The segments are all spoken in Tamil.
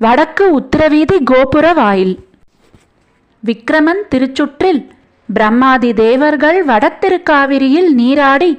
வடக்கு உத்தரவீதி கோபுர வாயில். விக்கிரமன் திருச்சுற்றில் பிரம்மாதி தேவர்கள் வடத்திருக்காவிரியில் நீராடி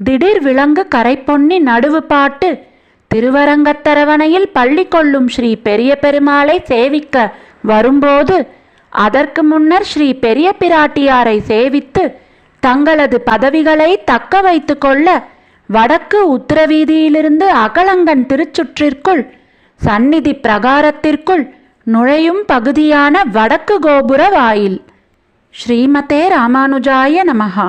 திடீர் விளங்கு கரைப்பொன்னி நடுவு பாட்டு திருவரங்கத்தரவணையில் பள்ளி கொள்ளும் ஸ்ரீ பெரிய பெருமாளை சேவிக்க வரும்போது அதற்கு முன்னர் ஸ்ரீ பெரிய பிராட்டியாரை சேவித்து தங்களது பதவிகளை தக்க வைத்து கொள்ள வடக்கு உத்தரவீதியிலிருந்து அகலங்கன் திருச்சுற்றிற்குள் சந்நிதி பிரகாரத்திற்குள் நுழையும் பகுதியான வடக்கு கோபுர வாயில். ஸ்ரீமதே ராமானுஜாய நமகா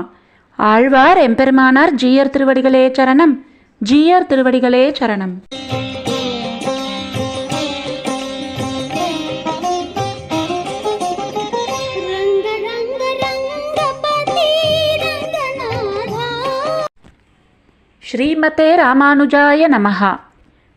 ஆழ்வார் எம்பெருமானார் ஜீயர் திருவடிகளே சரணம். ஜீயர் திருவடிகளே சரணம். ஸ்ரீமதே ராமானுஜாய நமகா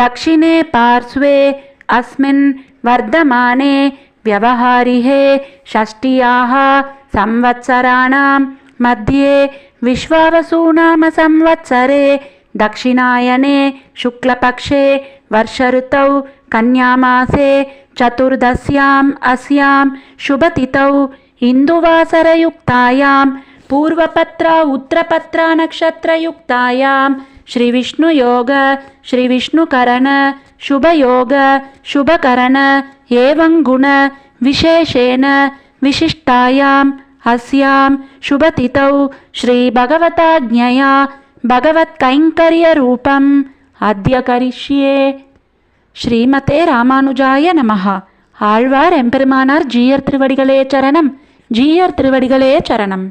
दक्षिणे पार्श्वे अस्मिन् वर्धमाने व्यवहारिहे षष्ट्याः संवत्सराणां मध्ये विश्वावसुनामसंवत्सरे दक्षिणायने शुक्लपक्षे वर्षऋतौ कन्यामासे चतुर्दश्याम् अस्यां शुभतिथौ इन्दुवासरयुक्तायां पूर्वपत्र उत्तरपत्रानक्षत्रयुक्तायां श्रीविष्णुयोग श्रीविष्णुकरण शुभयोग शुभकरण एवं गुण विशेषेण विशिष्टायाम् अस्यां शुभतिथौ श्रीभगवताज्ञया भगवत्कैङ्कर्यरूपम् अद्य करिष्ये ஸ்ரீமதே ராமானுஜாய நமஹா ஆழ்வார் எம்பெருமானார் ஜீயர் திருவடிகளே சரணம் ஜீயர் திருவடிகளே சரணம்